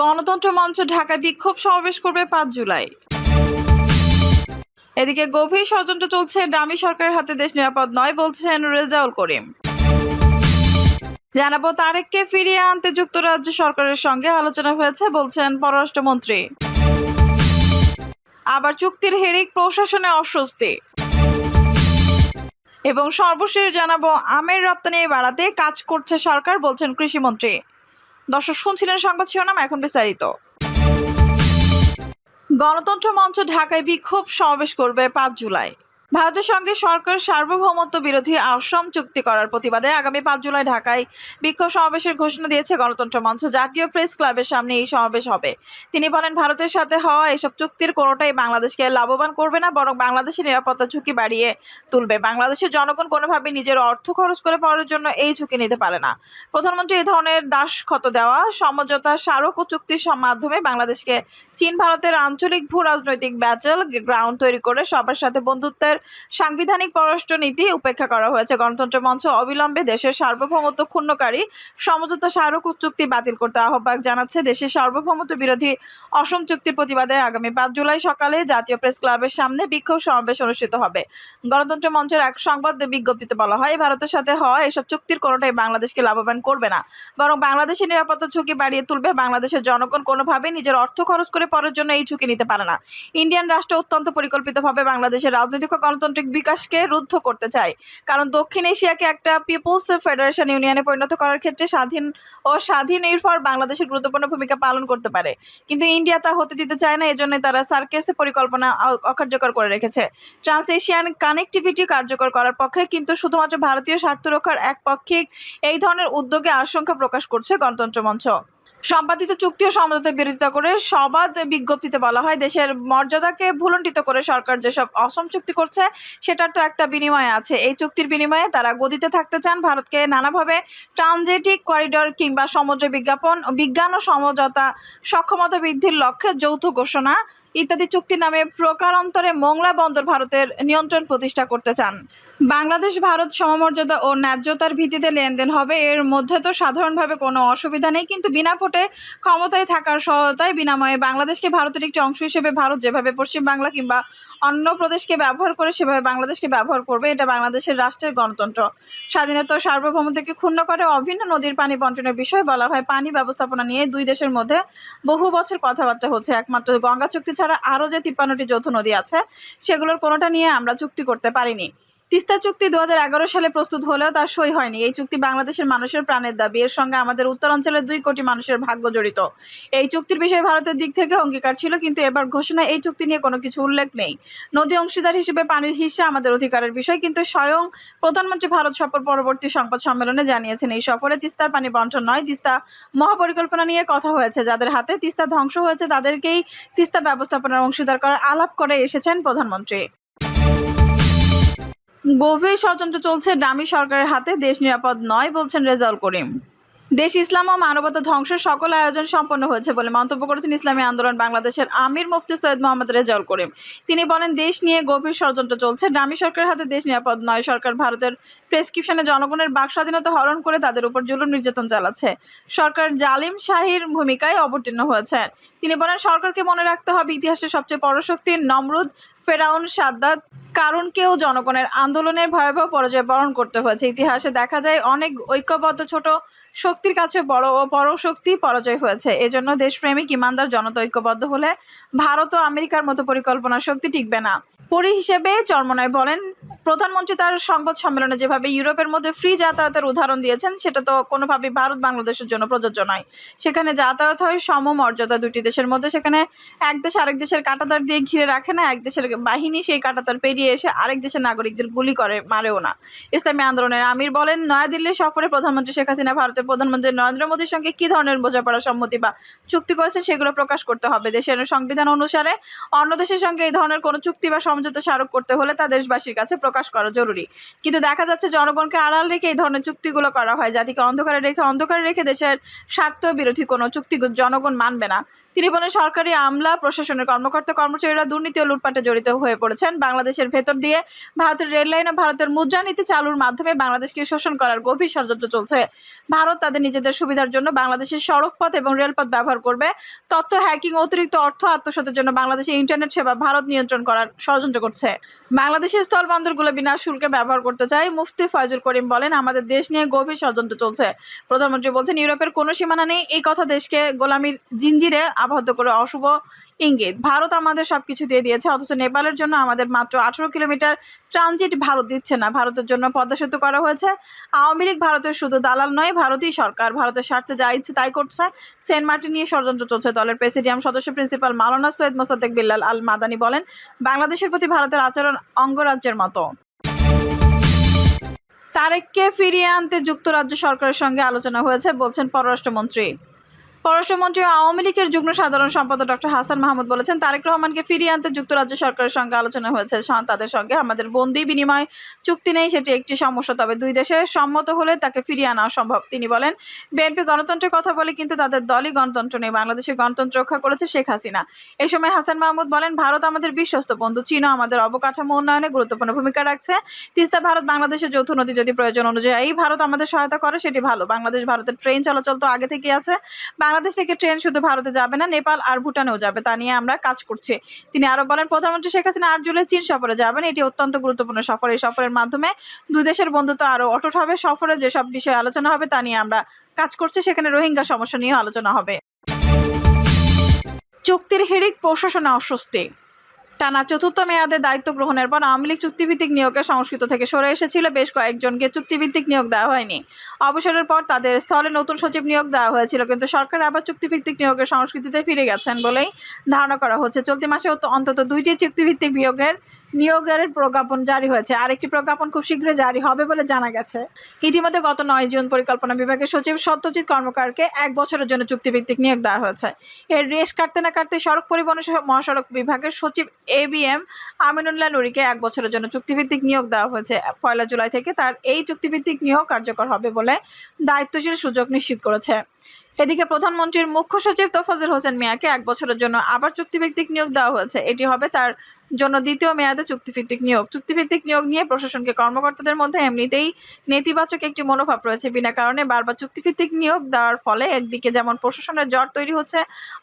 গণতন্ত্র মঞ্চ ঢাকায় বিক্ষোভ সমাবেশ করবে পাঁচ জুলাই। এদিকে গভীর ষড়যন্ত্র চলছে ডামি সরকারের হাতে দেশ নিরাপদ নয়, বলছেন রেজাউল করিম। জানাব তারেককে ফিরিয়ে আনতে যুক্তরাজ্য সরকারের সঙ্গে আলোচনা হয়েছে, বলছেন পররাষ্ট্রমন্ত্রী। আবার চুক্তির হেরিক প্রশাসনে অস্বস্তি। এবং সর্বশেষ জানাব আমের রপ্তানি বাড়াতে কাজ করছে সরকার, বলছেন কৃষিমন্ত্রী। দর্শক শুনছিলেন সংবাদ শিরোনাম এখন বিস্তারিত। গণতন্ত্র মঞ্চ ঢাকায় বিক্ষোভ সমাবেশ করবে পাঁচ জুলাই। ভারতের সঙ্গে সরকার সার্বভৌমত্ব বিরোধী আশ্রম চুক্তি করার প্রতিবাদে আগামী পাঁচ জুলাই ঢাকায় বিক্ষোভ সমাবেশের ঘোষণা দিয়েছে গণতন্ত্র মঞ্চ। জাতীয় প্রেস ক্লাবের সামনে এই সমাবেশ হবে। তিনি বলেন, ভারতের সাথে হওয়া এসব চুক্তির কোনোটাই বাংলাদেশকে লাভবান করবে না, বরং বাংলাদেশের নিরাপত্তা ঝুঁকি বাড়িয়ে তুলবে। বাংলাদেশের জনগণ কোনোভাবে নিজের অর্থ খরচ করে পড়ার জন্য এই ঝুঁকি নিতে পারে না। প্রধানমন্ত্রী এই ধরনের দাস ক্ষত দেওয়া, সমঝোতা স্মারক ও চুক্তির মাধ্যমে বাংলাদেশকে চীন, ভারতের আঞ্চলিক ভূ রাজনৈতিক ব্যাটেল গ্রাউন্ড তৈরি করে সবার সাথে বন্ধুত্বের সাংবিধানিক পররাষ্ট্র নীতি উপেক্ষা করা হয়েছে। গণতন্ত্র মঞ্চ অবিলম্বে দেশের সার্বভৌমত্ব ক্ষুণ্ণকারী সমঝোতা স্মারক চুক্তি বাতিল করতে আহ্বায়ক জানাচ্ছে, দেশের সার্বভৌমত্ব বিরোধী অসম চুক্তির প্রতিবাদে আগামী পাঁচ জুলাই সকালে জাতীয় প্রেস ক্লাবের সামনে বিক্ষোভ সমাবেশ অনুষ্ঠিত হবে। গণতন্ত্র মঞ্চের এক সংবাদ বিজ্ঞপ্তিতে বলা হয়, ভারতের সাথে হওয়া এসব চুক্তির কোনোটাই বাংলাদেশকে লাভবান করবে না। বরং বাংলাদেশের নিরাপত্তা ঝুঁকি বাড়িয়ে তুলবে বাংলাদেশের জনগণ। কোনোভাবেই নিজের অর্থ খরচ করে পরের জন্য এই ঝুঁকি নিতে পারে না। ইন্ডিয়ান রাষ্ট্র অত্যন্ত পরিকল্পিতভাবে বাংলাদেশের রাজনৈতিক গণতান্ত্রিক বিকাশকে রুদ্ধ করতে চায়। কারণ দক্ষিণ এশিয়াকে একটা পিপলস ফেডারেশন ইউনিয়নে পরিণত করার ক্ষেত্রে স্বাধীন ও স্বাধীন নির্ভর বাংলাদেশের গুরুত্বপূর্ণ ভূমিকা পালন করতে পারে। কিন্তু ইন্ডিয়া তা হতে দিতে চায় না, এজন্য তারা সার্কেসে পরিকল্পনা অকার্যকর করে রেখেছে। ট্রান্স এশিয়ান কানেক্টিভিটি কার্যকর করার পক্ষে কিন্তু শুধুমাত্র ভারতীয় স্বার্থ রক্ষার এক একপক্ষিক এই ধরনের উদ্যোগে আশঙ্কা প্রকাশ করছে গণতন্ত্র মঞ্চ। সম্পাদিত চুক্তি ও সমঝোতার বিরোধিতা করে সবাদ বিজ্ঞপ্তিতে বলা হয়, দেশের মর্যাদাকে ভুলণ্ঠিত করে সরকার যেসব অসম চুক্তি করছে, সেটার তো একটা বিনিময় আছে। এই চুক্তির বিনিময়ে তারা গদিতে থাকতে চান, ভারতকে নানাভাবে ট্রানজেটিক করিডর কিংবা সমুদ্র বিজ্ঞাপন, বিজ্ঞান ও সমঝোতা, সক্ষমতা বৃদ্ধির লক্ষ্যে যৌথ ঘোষণা ইত্যাদি চুক্তির নামে প্রকারান্তরে মোংলা বন্দর ভারতের নিয়ন্ত্রণ প্রতিষ্ঠা করতে চান। বাংলাদেশ, ভারত সমমর্যাদা ও ন্যায্যতার ভিত্তিতে লেনদেন হবে। এর মধ্যে তো সাধারণভাবে কোনো অসুবিধা নেই, কিন্তু বিনা ভোটে ক্ষমতায় থাকার সহায়তায় বিনাময়ে বাংলাদেশকে ভারতের একটি অংশ হিসেবে ভারত যেভাবে পশ্চিম বাংলা কিংবা অন্য প্রদেশকে ব্যবহার করে সেভাবে বাংলাদেশকে ব্যবহার করবে, এটা বাংলাদেশের রাষ্ট্রের গণতন্ত্র। স্বাধীনতা সার্বভৌমত্বকে ক্ষুণ্ণ করে অভিন্ন নদীর পানি বন্টনের বিষয়ে বলা হয়, পানি ব্যবস্থাপনা নিয়ে দুই দেশের মধ্যে বহু বছর কথাবার্তা হচ্ছে। একমাত্র গঙ্গা চুক্তি ছাড়া আরও যে তিপ্পান্নটি যৌথ নদী আছে, সেগুলোর কোনোটা নিয়ে আমরা চুক্তি করতে পারিনি। তিস্তা চুক্তি দু হাজার এগারো সালে প্রস্তুত হলেও তার সই হয়নি। এই চুক্তি বাংলাদেশের মানুষের প্রাণের দাবি। এর সঙ্গে আমাদের উত্তরাঞ্চলের দুই কোটি মানুষের ভাগ্য জড়িত। এই চুক্তির বিষয়ে ভারতের দিক থেকে অঙ্গীকার ছিল, কিন্তু এবার ঘোষণায় এই চুক্তি নিয়ে কোনো কিছু উল্লেখ নেই। নদী অংশীদার হিসেবে পানির হিস্সা আমাদের অধিকারের বিষয়, কিন্তু স্বয়ং প্রধানমন্ত্রী ভারত সফর পরবর্তী সংবাদ সম্মেলনে জানিয়েছেন, এই সফরে তিস্তার পানি বন্টন নয়, তিস্তা মহাপরিকল্পনা নিয়ে কথা হয়েছে। যাদের হাতে তিস্তা ধ্বংস হয়েছে, তাদেরকেই তিস্তা ব্যবস্থাপনার অংশীদার করার আলাপ করে এসেছেন প্রধানমন্ত্রী। গভীর ষড়যন্ত্র চলছে ডামি সরকারের হাতে দেশ নিরাপদ নয় বলছেন রেজাউল করিম। দেশ, ইসলাম ও মানবতা ধ্বংসের সকল আয়োজন সম্পন্ন হয়েছে বলে মন্তব্য করেছেন ইসলামী আন্দোলন বাংলাদেশের আমির মুফতি সৈয়দ মোহাম্মদ রেজাউল করিম। তিনি বলেন, দেশ নিয়ে গভীর ষড়যন্ত্র চলছে। ডামি সরকারের হাতে দেশ নিরাপদ নয়। সরকার ভারতের প্রেসক্রিপশনে জনগণের বাক স্বাধীনতা হরণ করে তাদের উপর জুলুম নির্যাতন চালাচ্ছে। সরকার জালিম শাহীর ভূমিকায় অবতীর্ণ হয়েছে তিনি বলেন, সরকারকে মনে রাখতে হবে ইতিহাসের সবচেয়ে পরশক্তি নমরুদ, ফেরাউন, সাদ্দাত কারণকেও জনগণের আন্দোলনের ভয়াবহ পরাজয় বরণ করতে হয়েছে। ইতিহাসে দেখা যায়, অনেক ঐক্যবদ্ধ ছোট শক্তির কাছে বড় ও পরশক্তি পরাজয় হয়েছে। এজন্য দেশপ্রেমিক, ইমানদার জনতা ঐক্যবদ্ধ হলে ভারত ও আমেরিকার মতো পরিকল্পনা শক্তি টিকবে না। পরি হিসেবে চর্মনায় বলেন প্রধানমন্ত্রী তার সংবাদ সম্মেলনে যেভাবে ইউরোপের মধ্যে ফ্রি যাতায়াতের উদাহরণ দিয়েছেন, সেটা তো কোনোভাবেই ভারত বাংলাদেশের জন্য প্রযোজ্য নয়। সেখানে যাতায়াত হয় সমমর্যাদা দুটি দেশের মধ্যে। সেখানে এক দেশ আরেক দেশের কাঁটাতার দিয়ে ঘিরে রাখে না, এক দেশের বাহিনী সেই কাঁটাতার পেরিয়ে এসে আরেক দেশের নাগরিকদের গুলি করে, মারেও না। ইসলামী আন্দোলনের আমির বলেন নয়াদিল্লি সফরে প্রধানমন্ত্রী শেখ হাসিনা ভারতের প্রধানমন্ত্রী নরেন্দ্র মোদীর সঙ্গে কি ধরনের বোঝাপড়া সম্মতি বা চুক্তি করেছে সেগুলো প্রকাশ করতে হবে। দেশের সংবিধান অনুসারে অন্য দেশের সঙ্গে এই ধরনের কোনো চুক্তি বা সমঝোতা স্মারক করতে হলে তা দেশবাসীর কাছে প্রকাশ করা জরুরি। কিন্তু দেখা যাচ্ছে জনগণকে আড়াল রেখে এই ধরনের চুক্তিগুলো করা হয়। জাতিকে অন্ধকারে রেখে অন্ধকারে রেখে দেশের স্বার্থ বিরোধী কোনো চুক্তি জনগণ মানবে না। বলেন সরকারি আমলা, প্রশাসনের কর্মকর্তা, কর্মচারীরা দুর্নীতি ও লুটপাটে জড়িত হয়ে পড়েছেন। বাংলাদেশের ভেতর দিয়ে ভারতের রেল লাইন ও ভারতের মুদ্রানীতি চালুর মাধ্যমে বাংলাদেশকে শোষণ করার গভীর ষড়যন্ত্র চলছে। ভারত তাদের নিজেদের সুবিধার জন্য বাংলাদেশের সড়কপথ এবং রেলপথ ব্যবহার করবে। তথ্য হ্যাকিং, অতিরিক্ত অর্থ আত্মসাতের জন্য বাংলাদেশের ইন্টারনেট সেবা ভারত নিয়ন্ত্রণ করার ষড়যন্ত্র করছে। বাংলাদেশের স্থল বন্দরগুলো বিনা শুল্কে ব্যবহার করতে চায় মুফতি ফয়জুল করিম বলেন, আমাদের দেশ নিয়ে গভীর ষড়যন্ত্র চলছে। প্রধানমন্ত্রী বলছেন, ইউরোপের কোনো সীমানা নেই। এই কথা দেশকে গোলামির জিঞ্জিরে আবদ্ধ করে অশুভ ইঙ্গিত। ভারত আমাদের সবকিছু দিয়ে দিয়েছে, অথচ নেপালের জন্য আমাদের মাত্র আঠারো কিলোমিটার ট্রানজিট ভারত দিচ্ছে না। ভারতের জন্য পদ্মা সেতু করা হয়েছে। আওয়ামী লীগ ভারতের শুধু দালাল নয়, ভারতই সরকার। ভারতের স্বার্থে যা ইচ্ছে তাই করছে। সেন্ট মার্টিন নিয়ে ষড়যন্ত্র চলছে দলের প্রেসিডিয়াম সদস্য প্রিন্সিপাল মাওলানা সৈয়দ মোসাদ্দেক বিল্লাল আল মাদানি বলেন, বাংলাদেশের প্রতি ভারতের আচরণ অঙ্গরাজ্যের মতো। তারেককে ফিরিয়ে আনতে যুক্তরাজ্য সরকারের সঙ্গে আলোচনা হয়েছে, বলছেন পররাষ্ট্রমন্ত্রী। পররাষ্ট্রমন্ত্রী আওয়ামী লীগের যুগ্ম সাধারণ সম্পাদক ডক্টর হাসান মাহমুদ বলেছেন, তারেক রহমানকে ফিরিয়ে আনতে যুক্তরাজ্য সরকারের সঙ্গে আলোচনা হয়েছে। তাদের সঙ্গে আমাদের বন্দি বিনিময় চুক্তি নেই, সেটি একটি সমস্যা। তবে দুই দেশে সম্মত হলে তাকে ফিরিয়ে আনা সম্ভব। তিনি বলেন, বিএনপি গণতন্ত্রের কথা বলে কিন্তু তাদের দলই গণতন্ত্র নেই, বাংলাদেশের গণতন্ত্র রক্ষা করেছে শেখ হাসিনা। এই সময় হাসান মাহমুদ বলেন, ভারত আমাদের বিশ্বস্ত বন্ধু, চীনও আমাদের অবকাঠামো উন্নয়নে গুরুত্বপূর্ণ ভূমিকা রাখছে। তিস্তা ভারত, বাংলাদেশের যৌথ নদী যদি প্রয়োজন অনুযায়ী ভারত আমাদের সহায়তা করে, সেটি ভালো। বাংলাদেশ ভারতের ট্রেন চলাচল তো আগে থেকেই আছে। বাংলাদেশ থেকে ট্রেন শুধু ভারতে যাবে না, নেপাল আর ভুটানেও যাবে। তা নিয়ে আমরা কাজ করছি। তিনি আরও বলেন, প্রধানমন্ত্রী শেখ হাসিনা আট জুলাই চীন সফরে যাবেন। এটি অত্যন্ত গুরুত্বপূর্ণ সফর। এই সফরের মাধ্যমে দুই দেশের বন্ধুত্ব আরও অটুট হবে। সফরে যেসব বিষয়ে আলোচনা হবে তা নিয়ে আমরা কাজ করছি। সেখানে রোহিঙ্গা সমস্যা নিয়ে আলোচনা হবে। চুক্তির হিড়িক প্রশাসনে অস্বস্তি। টানা চতুর্থ মেয়াদে দায়িত্ব গ্রহণের পর আওয়ামী লীগ চুক্তিভিত্তিক নিয়োগের সংস্কৃত থেকে সরে এসেছিল। বেশ কয়েকজনকে চুক্তিভিত্তিক নিয়োগ দেওয়া হয়নি। অবসরের পর তাদের স্থলে নতুন সচিব নিয়োগ দেওয়া হয়েছিল, কিন্তু সরকার আবার চুক্তিভিত্তিক নিয়োগের সংস্কৃতিতে ফিরে গেছেন বলেই ধারণা করা হচ্ছে। চলতি মাসে অন্তত দুইটি চুক্তিভিত্তিক নিয়োগের নিয়োগের প্রজ্ঞাপন জারি হয়েছে। আরেকটি প্রজ্ঞাপন খুব শীঘ্রই জারি হবে বলে জানা গেছে। ইতিমধ্যে গত নয় জুন পরিকল্পনা বিভাগের সচিব সত্যজিৎ কর্মকারকে এক বছরের জন্য চুক্তিভিত্তিক নিয়োগ দেওয়া হয়েছে। এর রেশ কাটতে না কাটতে সড়ক পরিবহন মহাসড়ক বিভাগের সচিব এ বি এম আমিনুল্লাহ নুরিকে এক বছরের জন্য চুক্তিভিত্তিক নিয়োগ দেওয়া হয়েছে। পয়লা জুলাই থেকে তার এই চুক্তিভিত্তিক নিয়োগ কার্যকর হবে বলে দায়িত্বশীল সুযোগ নিশ্চিত করেছে। এদিকে প্রধানমন্ত্রীর মুখ্য সচিব তোফাজুল হোসেন মিয়াকে এক বছরের জন্য আবার চুক্তিভিত্তিক নিয়োগ দেওয়া হয়েছে। এটি হবে তার জন্য দ্বিতীয় মেয়াদে চুক্তিভিত্তিক নিয়োগ। চুক্তিভিত্তিক নিয়োগ নিয়ে প্রশাসনকে কর্মকর্তাদের মধ্যে এমনিতেই নেতিবাচক একটি মনোভাব রয়েছে বিনা কারণে বারবার চুক্তিভিত্তিক নিয়োগ দেওয়ার ফলে একদিকে যেমন প্রশাসনের জট তৈরি হচ্ছে,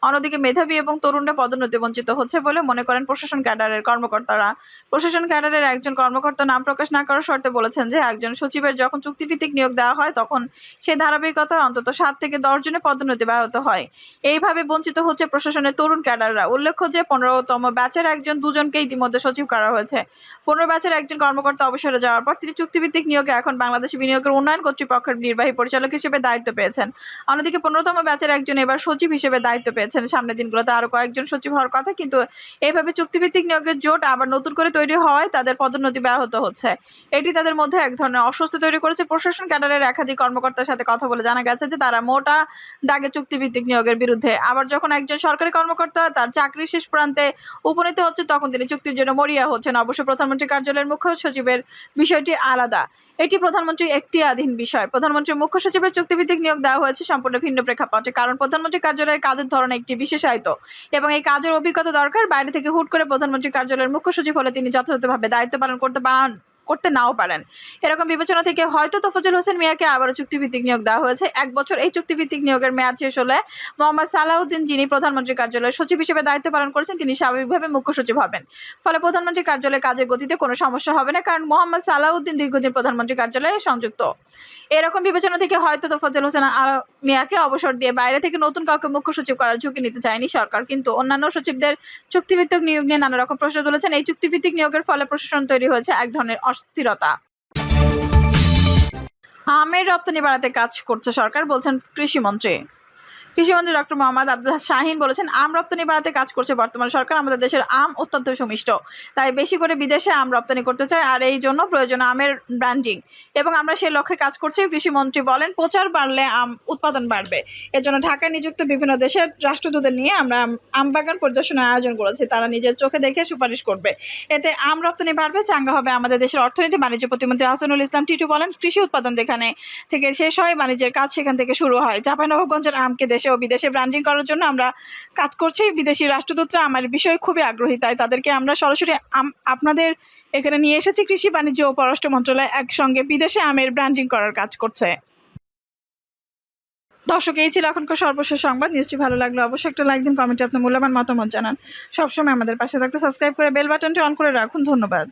অন্যদিকে মেধাবী এবং তরুণরা পদোন্নতি বঞ্চিত হচ্ছে বলে মনে করেন প্রশাসন ক্যাডারের কর্মকর্তারা। প্রশাসন ক্যাডারের একজন কর্মকর্তা নাম প্রকাশ না করার শর্তে বলেছেন যে, একজন সচিবের যখন চুক্তিভিত্তিক নিয়োগ দেওয়া হয়, তখন সেই ধারাবাহিকতায় অন্তত সাত থেকে দশ জনের পদোন্নতি ব্যাহত হয়। এইভাবে বঞ্চিত হচ্ছে প্রশাসনের তরুণ ক্যাডাররা। উল্লেখ্য যে, পনেরোতম ব্যাচের একজন দুজনকে ইতিমধ্যে সচিব করা হয়েছে। পনেরো ব্যাচের একজন কর্মকর্তা অবসরে যাওয়ার পর তিনি চুক্তিভিত্তিক নিয়োগে এখন বাংলাদেশ বিনিয়োগের উন্নয়ন কর্তৃপক্ষের নির্বাহী পরিচালক হিসেবে দায়িত্ব পেয়েছেন। অন্যদিকে, পনেরোতম ব্যাচের একজন এবার সচিব হিসেবে দায়িত্ব পেয়েছেন। সামনের দিনগুলোতে আরও কয়েকজন সচিব হওয়ার কথা, কিন্তু এইভাবে চুক্তিভিত্তিক নিয়োগের জোট আবার নতুন করে তৈরি হওয়ায় তাদের পদোন্নতি ব্যাহত হচ্ছে। এটি তাদের মধ্যে এক ধরনের অস্বস্তি তৈরি করেছে। প্রশাসন ক্যাডারের একাধিক কর্মকর্তার সাথে কথা বলে জানা গেছে যে, তারা মোটা দাগে চুক্তিভিত্তিক নিয়োগের বিরুদ্ধে। আবার যখন একজন সরকারি কর্মকর্তা তার চাকরির শেষ প্রান্তে উপনীত হচ্ছে, তখন তিনি চুক্তির জন্য মরিয়া হচ্ছেন। অবশ্য প্রধানমন্ত্রী কার্যালয়ের মুখ্য সচিবের বিষয়টি আলাদা। এটি প্রধানমন্ত্রী এখতিয়াধীন বিষয়। প্রধানমন্ত্রীর মুখ্য সচিবের চুক্তিভিত্তিক নিয়োগ দেওয়া হয়েছে সম্পূর্ণ ভিন্ন প্রেক্ষাপটে। কারণ প্রধানমন্ত্রী কার্যালয়ের কাজের ধরন একটি বিশেষায়িত এবং এই কাজের অভিজ্ঞতা দরকার। বাইরে থেকে হুট করে প্রধানমন্ত্রী কার্যালয়ের মুখ্য সচিব হলে তিনি যথাযথভাবে দায়িত্ব পালন করতে পারেন। করতে নাও পারেন। এরকম বিবেচনা থেকে হয়তো তোফাজুল হোসেন মিয়াকে আবারও চুক্তিভিত্তিক নিয়োগ দেওয়া হয়েছে। এক বছর এই চুক্তিভিত্তিক নিয়োগের মেয়াদ শেষ হলে মোহাম্মদ সালাউদ্দিন, যিনি প্রধানমন্ত্রী কার্যালয়ের সচিব হিসেবে দায়িত্ব পালন করেছেন, তিনি স্বাভাবিকভাবে মুখ্য সচিব হবেন। ফলে প্রধানমন্ত্রী কার্যালয়ে কাজের গতিতে কোনো সমস্যা হবে না, কারণ মোহাম্মদ সালাউদ্দিন দীর্ঘদিন প্রধানমন্ত্রী কার্যালয়ে সংযুক্ত। এরকম বিবেচনা থেকে হয়তো তোফাজুল হোসেন মিয়াকে অবসর দিয়ে বাইরে থেকে নতুন কাউকে মুখ্য সচিব করার ঝুঁকি নিতে চায়নি সরকার। কিন্তু অন্যান্য সচিবদের চুক্তিভিত্তিক নিয়োগ নিয়ে নানা রকম প্রশ্ন তুলেছেন। এই চুক্তিভিত্তিক নিয়োগের ফলে প্রশাসন তৈরি হয়েছে এক ধরনের অস্থিরতা। আমের রপ্তানি বাড়াতে কাজ করছে সরকার বলছেন কৃষিমন্ত্রী কৃষিমন্ত্রী ডক্টর মোহাম্মদ আব্দুল শাহিন বলেছেন, আম রপ্তানি বাড়াতে কাজ করছে বর্তমান সরকার, আমাদের দেশের আম অত্যন্ত সুমিষ্ট। তাই বেশি করে বিদেশে আম রপ্তানি করতে চাই আর এই জন্য প্রয়োজন আমের ব্র্যান্ডিং এবং আমরা সেই লক্ষ্যে কাজ করছি, কৃষিমন্ত্রী বলেন, প্রচার বাড়লে আম উৎপাদন বাড়বে। এর জন্য ঢাকায় নিযুক্ত বিভিন্ন দেশের রাষ্ট্রদূতদের নিয়ে আমরা আম- আম বাগান পরিদর্শনের আয়োজন করেছি, তারা নিজের চোখে দেখে সুপারিশ করবে। এতে আম রপ্তানি বাড়বে, চাঙ্গা হবে আমাদের দেশের অর্থনীতি, বাণিজ্য প্রতিমন্ত্রী হাসানুল ইসলাম টিটু বলেন, কৃষি উৎপাদন যেখানে থেকে শেষ হয়, বাণিজ্যের কাজ সেখান থেকে শুরু হয়। চাঁপাইনবাবগঞ্জের আমকে দেশে দেশে ও বিদেশে ব্র্যান্ডিং করার জন্য আমরা কাজ করছি। বিদেশি রাষ্ট্রদূতরা আমার বিষয়ে খুবই আগ্রহী, তাই তাদেরকে আমরা সরাসরি আপনাদের এখানে নিয়ে এসেছি কৃষি, বাণিজ্য ও পররাষ্ট্র মন্ত্রণালয় একসঙ্গে বিদেশে আমের ব্র্যান্ডিং করার কাজ করছে। দর্শক, এই ছিল এখনকার সর্বশেষ সংবাদ। নিউজটি ভালো লাগল অবশ্যই একটা লাইক দিন কমেন্টে আপনার মূল্যবান মতামত জানান। সবসময় আমাদের পাশে থাকতে সাবস্ক্রাইব করে বেল বাটনটি অন করে রাখুন। ধন্যবাদ।